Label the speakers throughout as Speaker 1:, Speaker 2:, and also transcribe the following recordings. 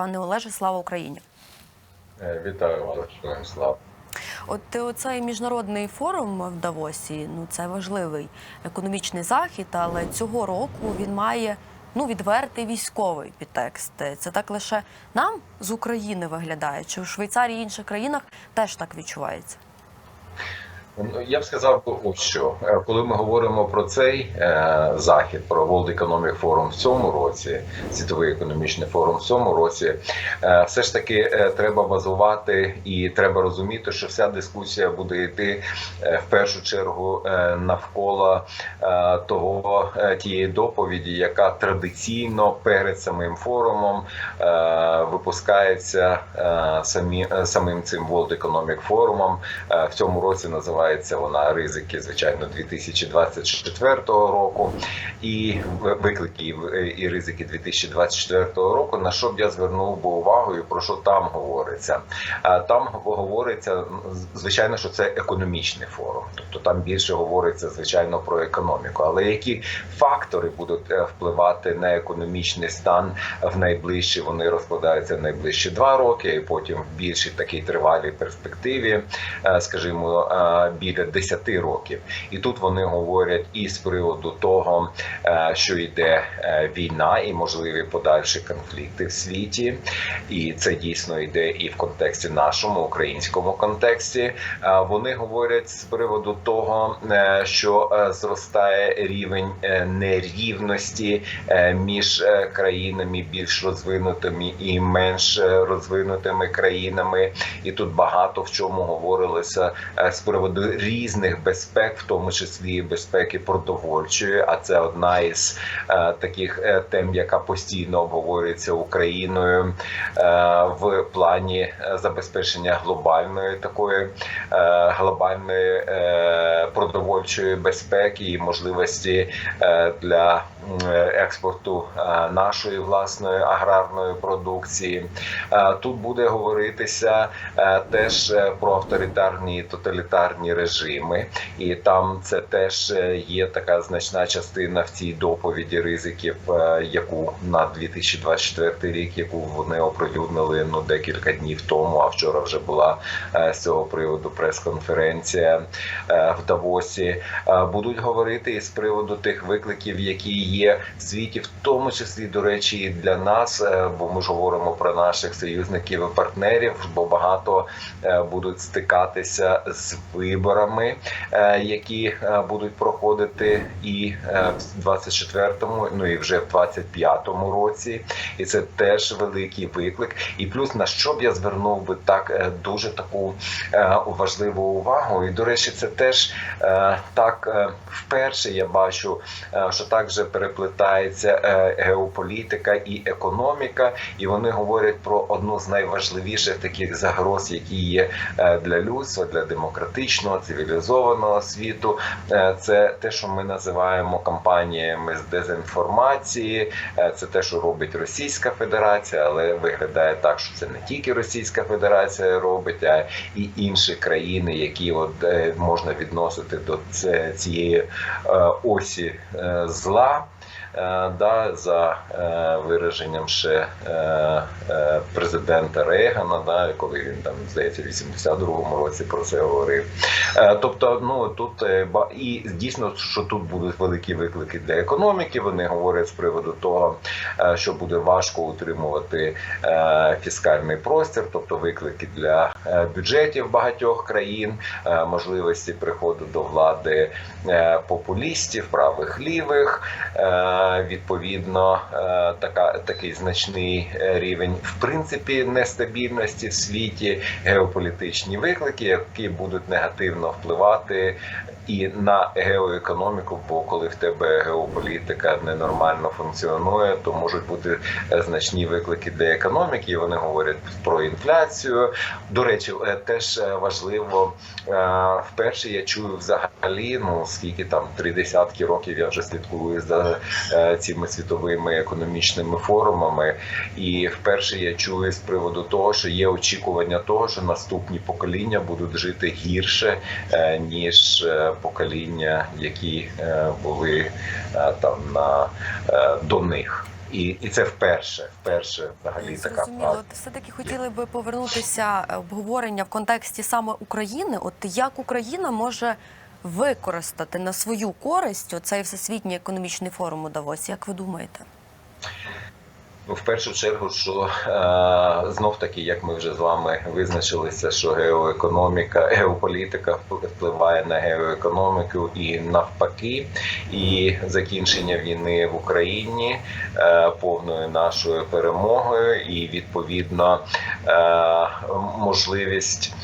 Speaker 1: Пане Олеже, слава Україні!
Speaker 2: Е, Вітаю вас, Слав.
Speaker 1: От е, цей міжнародний форум в Давосі, ну це важливий економічний захід, але цього року він має ну відвертий військовий підтекст. Це так лише нам з України виглядає, чи в Швейцарії і інших країнах теж так відчувається?
Speaker 2: Ну, Я б сказав, ось що Е, коли ми говоримо про цей е, захід, про World Economic Forum в цьому році, світовий економічний форум в цьому році, е, все ж таки треба базувати і треба розуміти, що вся дискусія буде йти в першу чергу навколо того тієї доповіді, яка традиційно перед самим форумом випускається самі, самим цим World Economic Forum. В цьому році називається вона ризики, звичайно, 2024 року, і виклики і ризики 2024 року. На що б я звернув би увагу і про що там говориться? Там говориться звичайно, що це економічний форум, тобто там більше говориться звичайно про економіку. Але які фактори будуть е, впливати на економічний стан в найближчі? Вони розкладаються в найближчі два роки, і потім в більшій такій тривалій перспективі, е, скажімо, е, біля 10 років. І тут вони говорять і з приводу того, е, що йде е, війна і можливі подальші конфлікти в світі, і це дійсно йде і в контексті нашому українському контексті. Е, Вони говорять з приводу того, що зростає рівень нерівності між країнами більш розвинутими і менш розвинутими країнами, і тут багато в чому говорилося з приводу різних безпек, в тому числі безпеки продовольчої. А це одна із е, таких е, тем, яка постійно обговорюється Україною е, в плані е, забезпечення глобальної такої е, глобальної е, продовольчої безпеки і можливості е, для експорту е, нашої власної аграрної продукції. Е, Тут буде говоритися е, теж про авторитарні і тоталітарні режими, і там це теж є така значна частина в цій доповіді ризиків, яку на 2024 рік, яку вони оприлюднили ну декілька днів тому. А вчора вже була з цього приводу прес-конференція в Давосі. Будуть говорити і з приводу тих викликів, які є в світі, в тому числі до речі, і для нас, е, бо ми ж говоримо про наших союзників і партнерів, бо багато е, будуть стикатися з виборами, е, які будуть проходити і в 24-му, ну і вже в 25-му році, і це теж великий виклик. І плюс на що б я звернув би так дуже таку важливу увагу. І до речі, це теж так вперше я бачу, що так же переплетається е, геополітика і економіка, і вони говорять про одну з найважливіших таких загроз, які є е, для людства, для демократичного цивілізованого світу. Е, Це те, що ми називаємо кампаніями з дезінформації. Це те, що робить Російська Федерація, але виглядає так, що це не тільки Російська Федерація робить, а і інші країни, які от можна відносити до цієї осі зла. Е, Да, за е, вираженням ще е, президента Рейгана, да, коли він там здається в 82-му році про це говорив. Тобто, ну тут і дійсно, що тут будуть великі виклики для економіки. Вони говорять з приводу того, що буде важко утримувати фіскальний простір, тобто виклики для бюджетів багатьох країн, можливості приходу до влади популістів, правих лівих. Е, Відповідно, е, така такий значний е, рівень, в принципі, нестабільності в світі, геополітичні виклики, які будуть негативно впливати і на геоекономіку. Бо коли в тебе геополітика ненормально функціонує, то можуть бути значні виклики для економіки. Вони говорять про інфляцію. До речі, теж важливо вперше я чую взагалі, ну скільки там три десятки років я вже слідкую за цими світовими економічними форумами, і вперше я чую з приводу того, що є очікування того, що наступні покоління будуть жити гірше е, ніж е, покоління, які е, були е, там на е, до них. І, і це вперше, вперше взагалі така
Speaker 1: Зрозуміло.
Speaker 2: правда.
Speaker 1: Все-таки хотіли би повернутися е, обговорення в контексті саме України. От як Україна може використати на свою користь оцей всесвітній економічний форум у Давосі? Як ви думаєте?
Speaker 2: Ну, в першу чергу, що е, знов таки, як ми вже з вами визначилися, що геоекономіка, геополітика впливає на геоекономіку і навпаки, і закінчення війни в Україні е, повною нашою перемогою, і відповідно е, можливість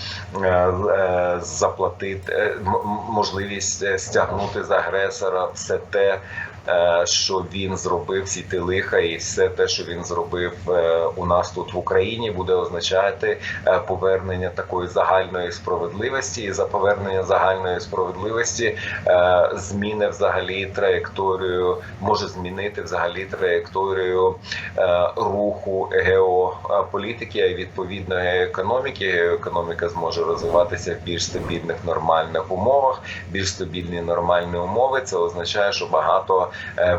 Speaker 2: е, е, заплатити е, можливість е, стягнути з агресора все те. Е, Що він зробив всі ті лиха, і все те, що він зробив е, у нас тут в Україні, буде означати е, повернення такої загальної справедливості. І за повернення загальної справедливості зміни взагалі траєкторію, може змінити взагалі траєкторію руху геополітики, а відповідно геоекономіки. Геоекономіка зможе розвиватися в більш стабільних нормальних умовах. Більш стабільні нормальні умови. Це означає, що багато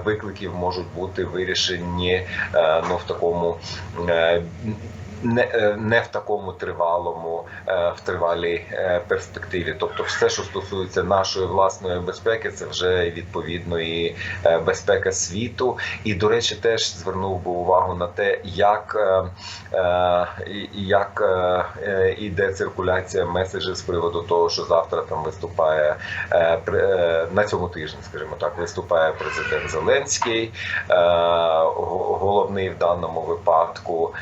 Speaker 2: викликів можуть бути вирішені е, ну в такому. Не, е, не в такому тривалому, е, в тривалій е, перспективі. Тобто, все, що стосується нашої власної безпеки, це вже відповідно і безпека світу. І, до речі, теж звернув би увагу на те, як, як іде циркуляція меседжів з приводу того, що завтра там виступає на цьому тижні, скажімо так, виступає президент Зеленський. Головний в даному випадку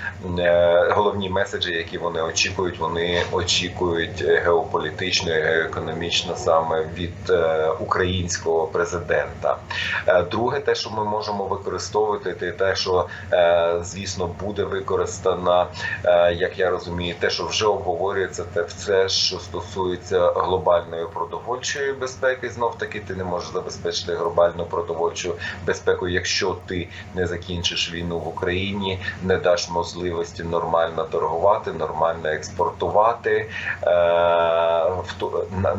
Speaker 2: головні меседжі, які вони очікують, вони очікують геополітично і геоекономічно саме від е, українського президента. Е, Друге, те, що ми можемо використовувати, те, що е, звісно буде використано, е, як я розумію, те, що вже обговорюється, це все, що стосується глобальної продовольчої безпеки. Знов таки ти не можеш забезпечити глобальну продовольчу безпеку, якщо ти не закінчиш війну в Україні, не даш можливості нормально торгувати, нормально експортувати е,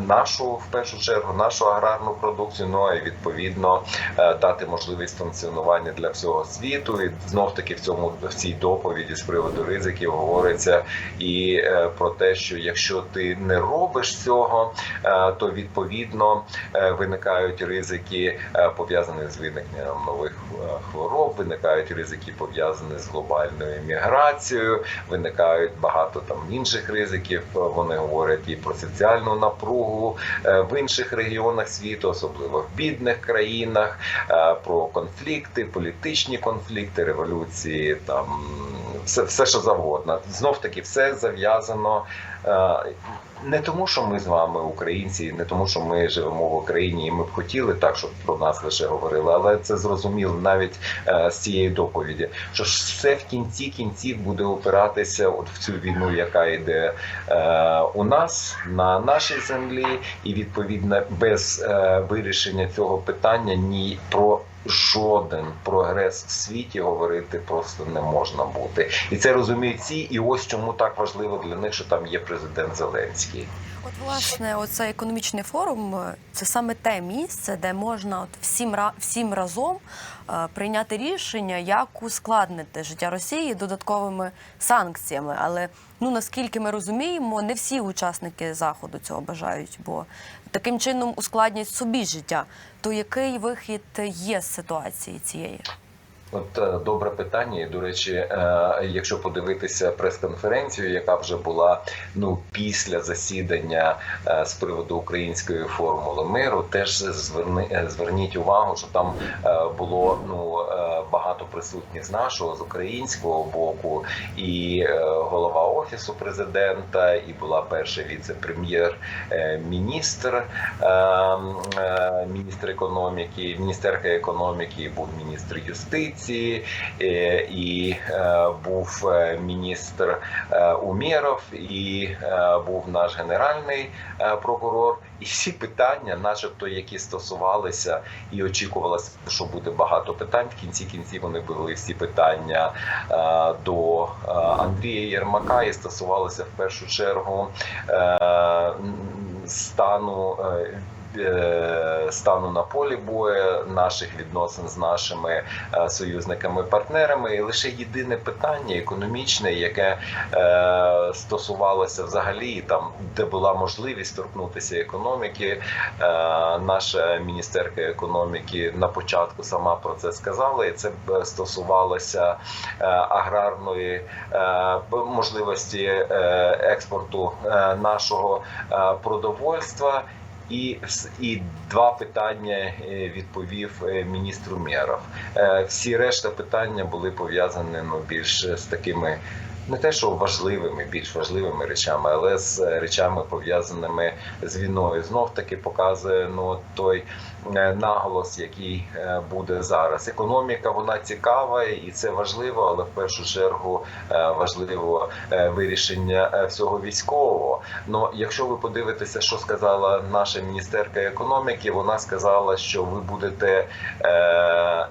Speaker 2: нашу в першу чергу нашу аграрну продукцію. Ну а відповідно е, дати можливість функціонування для всього світу. І знов таки в цьому в цій доповіді з приводу ризиків говориться і е, про те, що якщо ти не робиш цього, то відповідно виникають ризики пов'язані з виникненням нових хвороб, виникають ризики пов'язані з глобальною міграцією, виникають багато там інших ризиків. Вони говорять і про соціальну напругу е, в інших регіонах світу, особливо в бідних країнах, е, про конфлікти, політичні конфлікти, революції, там все, все що завгодно. Знов таки, все зав'язано. е, Не тому, що ми з вами українці, не тому, що ми живемо в Україні, і ми б хотіли так, щоб про нас лише говорили, але це зрозуміло навіть е, з цієї доповіді, що все в кінці кінців буде опиратися от в цю війну, яка йде е, у нас на нашій землі, і відповідно без вирішення цього питання ні про. Жоден прогрес в світі говорити просто не можна бути, і це розуміють ці, І ось чому так важливо для них, що там є президент Зеленський.
Speaker 1: От власне, оцей економічний форум е, це саме те місце, де можна от всім всім разом е, прийняти рішення, як ускладнити життя Росії додатковими санкціями. Але ну наскільки ми розуміємо, не всі учасники заходу цього бажають, бо таким чином ускладнять собі життя. То який вихід є з ситуації цієї?
Speaker 2: От е, добре питання. І до речі, е, якщо подивитися прес-конференцію, яка вже була ну після засідання е, з приводу української формули миру, теж зверни, зверніть увагу, що там було ну багато присутніх з нашого з українського боку, і голова офісу президента, і була перша віце-прем'єр-міністр, міністр економіки, міністерка економіки, і був міністр юстиції е, і е, був е, міністр Умєров, і був наш генеральний прокурор. І всі питання, начебто, які стосувалися, і очікувалося, що буде багато питань. В кінці кінці вони були всі питання до Андрія Єрмака і стосувалися в першу чергу стану. Е, стану на полі бою, наших відносин з нашими е, союзниками-партнерами. І лише єдине питання економічне, яке е, стосувалося взагалі там, де була можливість торкнутися економіки. Наша міністерка економіки на початку сама про це сказала, і це стосувалося аграрної можливості експорту нашого продовольства. І, і два питання е, відповів е, міністр Умєров. Е, Всі решта питання були пов'язані ну, більш з такими. Не те, що важливими, більш важливими речами, але з е, речами пов'язаними з війною. Знов таки показує ну той е, наголос, який е, буде зараз. Економіка вона цікава і це важливо, але в першу чергу важливо вирішення всього військового. Ну, якщо ви подивитеся, що сказала наша міністерка економіки, вона сказала, що ви будете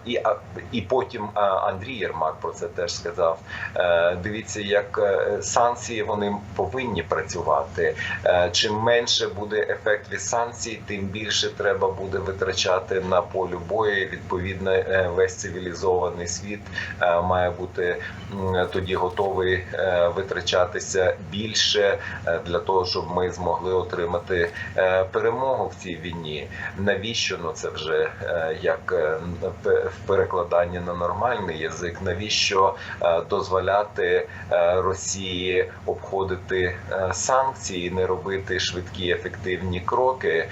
Speaker 2: і, і потім Андрій Єрмак про це теж сказав. Дивіться, як е, санкції вони повинні працювати. Е, чим менше буде ефект від санкцій, тим більше треба буде витрачати на полю бою. Відповідно, е, весь цивілізований світ має бути тоді готовий витрачатися більше для того, щоб ми змогли отримати перемогу в цій війні. Навіщо ну це вже як в перекладанні на нормальний язик? Навіщо дозволяти Росії обходити е, санкції, не робити швидкі ефективні кроки?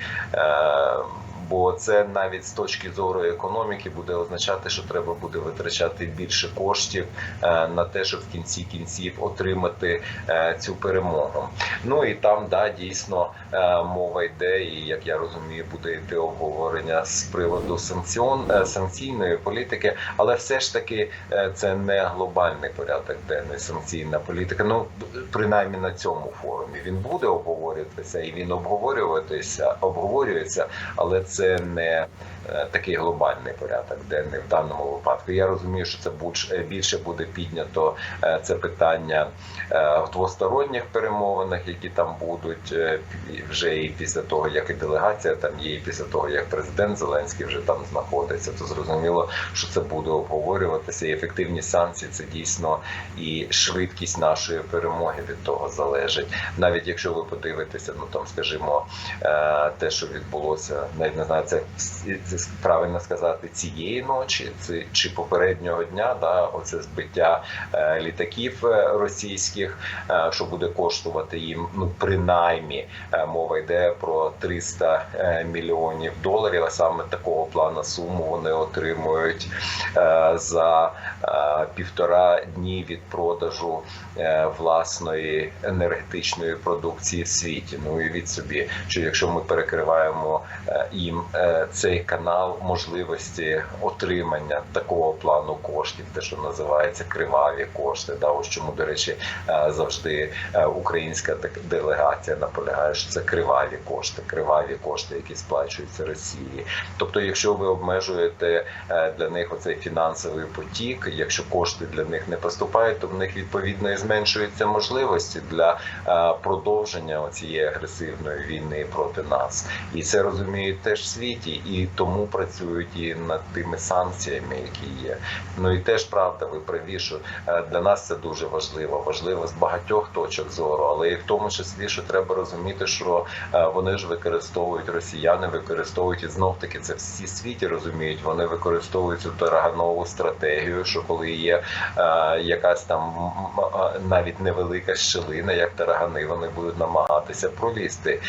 Speaker 2: Бо це навіть з точки зору економіки буде означати, що треба буде витрачати більше коштів е, на те, щоб в кінці кінців отримати е, цю перемогу. Ну і там да дійсно е, мова йде, і як я розумію, буде йти обговорення з приводу санкціон санкційної політики, але все ж таки це не глобальний порядок денний санкційна політика. Ну принаймні на цьому форумі він буде обговорюватися і він обговорюватися, обговорюється, але це не е, такий глобальний порядок денний в даному випадку. Я розумію, що це е, більше буде піднято е, це питання в двосторонніх перемовинах, які там будуть вже і після того, як і делегація там є, і після того, як президент Зеленський вже там знаходиться, то зрозуміло, що це буде обговорюватися. І ефективність санкцій це дійсно і швидкість нашої перемоги від того залежить. Навіть якщо ви подивитеся, ну там, скажімо, те, що відбулося, навіть не знаю, це, це правильно сказати цієї ночі, це чи попереднього дня, да, оце збиття е, літаків е, російських, е, що буде коштувати їм ну принаймні е, мова йде про 300 е, мільйонів доларів. А саме такого плану суму вони отримують е, за е, півтора дні від продажу е, власної енергетичної продукції в світі. Ну і від собі, що якщо ми перекриваємо е, їм е, цей канал можливості отримання такого плану коштів, те, що називається криваві кошти, да, ось чому до речі е, завжди е, українська делегація наполягає, що це криваві кошти, криваві кошти, які сплачуються Росії. Тобто, якщо ви обмежуєте для них оцей фінансовий потік, якщо кошти для них не поступають, то в них відповідно і зменшуються можливості для продовження цієї агресивної війни проти нас, і це розуміють теж в світі, і тому працюють і над тими санкціями, які є. Ну і теж правда, ви праві, що е, для нас це дуже важливо. Важливо з багатьох точок зору, але і в тому числі, що треба розуміти, що е, вони ж використовують росіяни, використовують і знов таки це всі світі розуміють. Вони використовують цю тарганову стратегію, що коли є е, якась там навіть невелика щелина, як таргани, вони будуть намагатися пролізти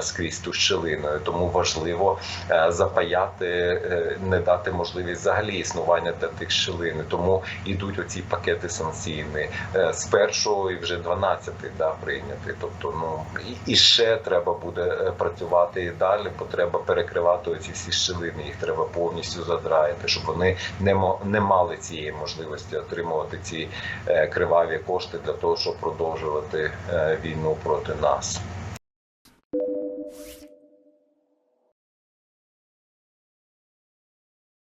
Speaker 2: скрізь ту щелиною. Тому важливо е, запаяти, е, не дати можливість взагалі існування для тих щелин. Тому йдуть оці пакети санкційні е, з першого і вже 12 да, прийняти. Тобто, ну і, ще треба буде працювати і далі, бо треба перекривати оці всі щілини. Їх треба повністю задраїти, щоб вони не не мали цієї можливості отримувати ці криваві кошти для того, щоб продовжувати війну проти нас.